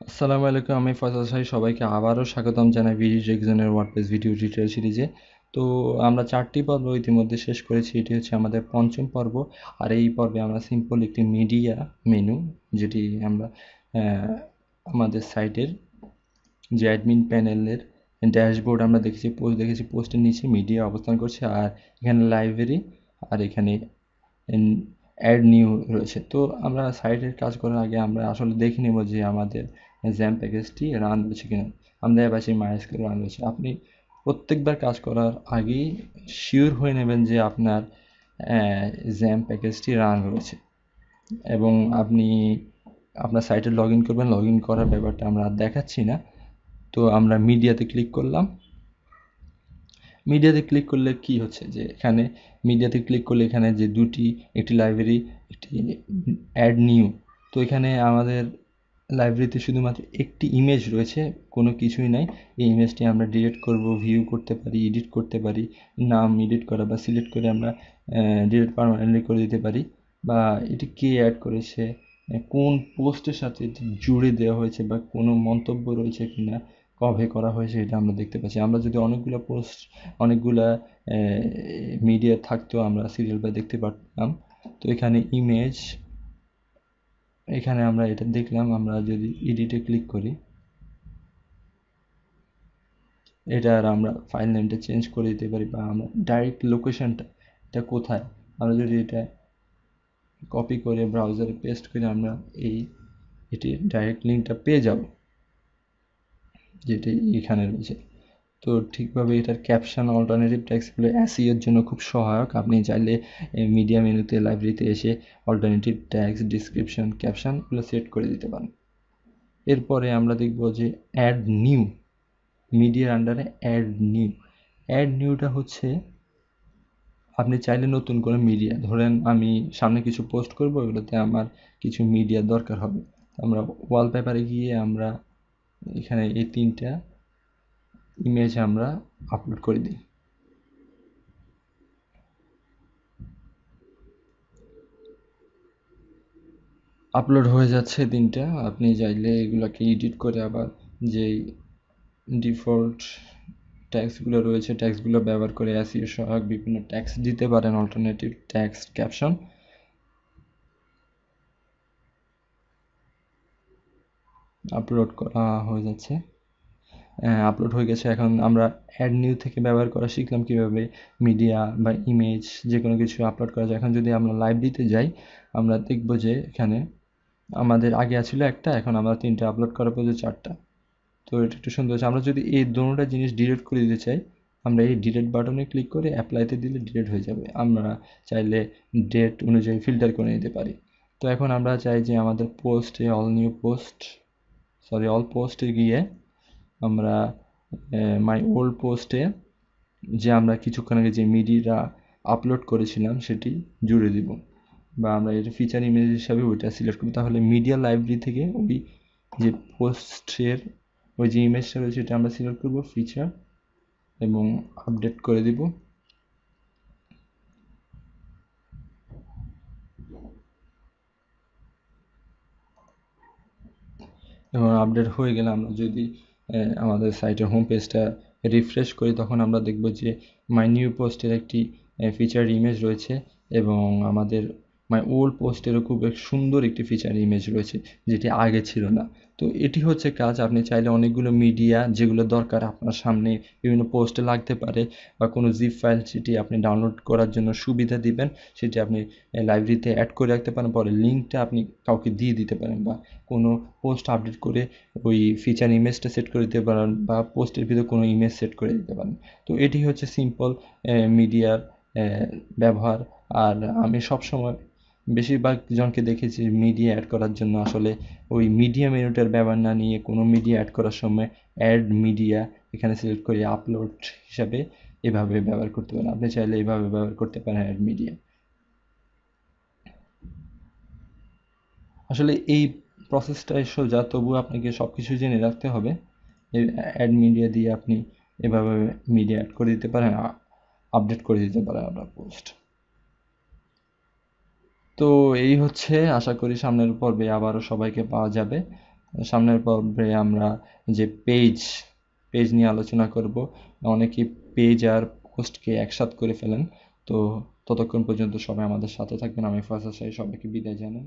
আসসালামু আলাইকুম, আমি ফয়সাল সাহি সবাইকে আবারও স্বাগতম জানাই ভিডিও রেকজনের ওয়ার্ডপ্রেস ভিডিও টিউটোরিয়াল সিরিজে তো আমরা চারটি পর্ব ইতিমধ্যে শেষ করেছি। এটি হচ্ছে আমাদের পঞ্চম পর্ব। আর এই পর্বে আমরা সিম্পল একটি মিডিয়া মেনু যেটি আমরা আমাদের সাইটের যে অ্যাডমিন প্যানেলের ড্যাশবোর্ড আমরা দেখেছি পোস্ট দেখেছি পোস্টের নিচে মিডিয়া অবস্থান করছে। আর এখানে লাইব্রেরি আর এখানে অ্যাড নিউ রয়েছে। তো আমরা সাইটের কাজ করার আগে আমরা আসলে দেখে নেব যে আমাদের জ্যাম প্যাকেজটি রান হয়েছে কিনা। আমরা অ্যাপাচি মাইস্কেল রান হয়েছে আপনি প্রত্যেকবার কাজ করার আগেই শিওর হয়ে নেবেন যে আপনার জ্যাম প্যাকেজটি রান রয়েছে। এবং আপনি আপনার সাইটে লগ ইন করবেন। লগ ইন করার ব্যাপারটা আমরা দেখাচ্ছি না। তো আমরা মিডিয়াতে ক্লিক করলাম। মিডিয়াতে ক্লিক করলে কি হচ্ছে? যে এখানে মিডিয়াতে ক্লিক করলে এখানে যে দুটি, একটি লাইব্রেরি একটি অ্যাড নিউ তো এখানে আমাদের লাইব্রেরিতে শুধুমাত্র একটি ইমেজ রয়েছে, কোনো কিছুই নাই। এই ইমেজটি আমরা ডিলিট করব ভিউ করতে পারি এডিট করতে পারি, নাম এডিট করা বা সিলেক্ট করে আমরা ডিলিট পারমানেন্টলি করে দিতে পারি। বা এটি কে অ্যাড করেছে? কোন পোস্টের সাথে জুড়ে দেওয়া হয়েছে বা কোনো মন্তব্য রয়েছে কিনা? কবে করা হয়েছে, এটা আমরা দেখতে পাচ্ছি। আমরা যদি অনেকগুলো পোস্ট অনেকগুলা মিডিয়া থাকতো, আমরা সিরিয়াল বা দেখতে পারতাম। তো এখানে ইমেজ এখানে আমরা এটা দেখলাম, আমরা যদি এডিটে ক্লিক করি। এটা আর আমরা ফাইল নেমটা চেঞ্জ করে দিতে পারি, বা আমরা ডাইরেক্ট লোকেশনটা এটা কোথায়? আমরা যদি এটা কপি করে ব্রাউজারে পেস্ট করে, আমরা এই, এটি ডাইরেক্ট লিঙ্কটা পেয়ে যাব। যেটি এখানে রয়েছে। তো ঠিকভাবে এটার ক্যাপশন অল্টারনেটিভ ট্যাক্সগুলো অ্যাসিওর জন্য খুব সহায়ক। আপনি চাইলে মিডিয়া মেনুতে লাইব্রেরিতে এসে অল্টারনেটিভ ট্যাক্স ডিসক্রিপশন ক্যাপশনগুলো সেট করে দিতে পারেন। এরপরে আমরা দেখব যে অ্যাড নিউ মিডিয়ার আন্ডারে অ্যাড নিউ অ্যাড নিউটা হচ্ছে, আপনি চাইলে নতুন করে মিডিয়া ধরেন আমি সামনে কিছু পোস্ট করব, এগুলোতে আমার কিছু মিডিয়া দরকার হবে। আমরা ওয়ালপেপারে গিয়ে আমরা এখানে এই তিনটা ইমেজ আমরা আপলোড করে দিই। আপলোড হয়ে যাচ্ছে তিনটা। আপনি চাইলে এগুলোকে এডিট করে আবার যেই ডিফল্ট ট্যাক্সগুলো রয়েছে ট্যাক্সগুলো ব্যবহার করে অ্যাসিও সহায়ক বিভিন্ন ট্যাক্স দিতে পারেন অল্টারনেটিভ ট্যাক্স ক্যাপশন আপলোড করা হয়ে যাচ্ছে। আপলোড হয়ে গেছে। এখন আমরা অ্যাড নিউ থেকে ব্যবহার করা শিখলাম কীভাবে মিডিয়া বা ইমেজ যে কোনো কিছু আপলোড করা যায়। এখন যদি আমরা লাইব্রেরিতে যাই, আমরা দেখব যে এখানে আমাদের আগে ছিল একটা, এখন আমরা তিনটা আপলোড করার পর চারটা। তো এটা একটু সুন্দর হচ্ছে আমরা যদি এই দোনোটা জিনিস ডিলিট করে দিতে চাই, আমরা এই ডিলেট বাটনে ক্লিক করে অ্যাপ্লাইতে দিলে ডিলিট হয়ে যাবে। আমরা চাইলে ডেট অনুযায়ী ফিল্টার করে নিতে পারি। তো এখন আমরা চাই যে আমাদের পোস্টে all new post sorry all পোস্টে গিয়ে আমরা মাই ওল্ড পোস্টে যে আমরা কিছুক্ষণ আগে যে মিডিয়াটা আপলোড করেছিলাম সেটি জুড়ে দিব বা আমরা এটা ফিচার ইমেজ হিসাবে ওইটা সিলেক্ট করি তাহলে মিডিয়া লাইব্রেরি থেকে ওই যে পোস্টের ওই যে ইমেজটা রয়েছে সেটা আমরা সিলেক্ট করব ফিচার এবং আপডেট করে দিব। এবং আপডেট হয়ে গেলে আমরা যদি আমাদের সাইটের হোম পেজটা রিফ্রেশ করি, তখন আমরা দেখব যে মাই নিউ পোস্টের একটি ফিচার ইমেজ রয়েছে এবং আমাদের মাই ওল্ড পোস্টেরও খুব এক সুন্দর একটি ফিচার ইমেজ রয়েছে, যেটি আগে ছিল না। তো এটি হচ্ছে কাজ, আপনি চাইলে অনেকগুলো মিডিয়া যেগুলো দরকার আপনার সামনে বিভিন্ন পোস্টে লাগতে পারে বা কোনো জিপ ফাইল সেটি আপনি ডাউনলোড করার জন্য সুবিধা দিবেন, সেটি আপনি লাইব্রেরিতে অ্যাড করে রাখতে পারেন, পরে লিঙ্কটা আপনি কাউকে দিয়ে দিতে পারেন বা কোনো পোস্ট আপডেট করে ওই ফিচার ইমেজটা সেট করে দিতে পারেন বা পোস্টের ভিতরে কোনো ইমেজ সেট করে দিতে পারেন। তো এটি হচ্ছে সিম্পল মিডিয়ার ব্যবহার। আর আমি সবসময় বেশিরভাগ জনকে দেখেছি মিডিয়া অ্যাড করার জন্য। আসলে ওই মিডিয়া মেনুটার ব্যবহার না নিয়ে কোনো মিডিয়া অ্যাড করার সময় অ্যাড মিডিয়া এখানে সিলেক্ট করে আপলোড হিসাবে এভাবে ব্যবহার করতে পারেন। আপনি চাইলে এভাবে ব্যবহার করতে পারেন অ্যাড মিডিয়া আসলে এই প্রসেসটাই সোজা তবু আপনাকে সব কিছু জেনে রাখতে হবে অ্যাড মিডিয়া দিয়ে আপনি এভাবে মিডিয়া অ্যাড করে দিতে পারেন আপডেট করে দিতে পারেন আপনার পোস্ট তো এই হচ্ছে, আশা করি সামনের পর্বে আবারও সবাইকে পাওয়া যাবে। সামনের পর্বে আমরা যে পেজ পেজ নিয়ে আলোচনা করব, অনেকেই পেজ আর পোস্টকে একসাথ করে ফেলেন। তো ততক্ষণ পর্যন্ত সবাই আমাদের সাথে থাকবেন। আমি সাহেব সবাইকে বিদায় জানাই।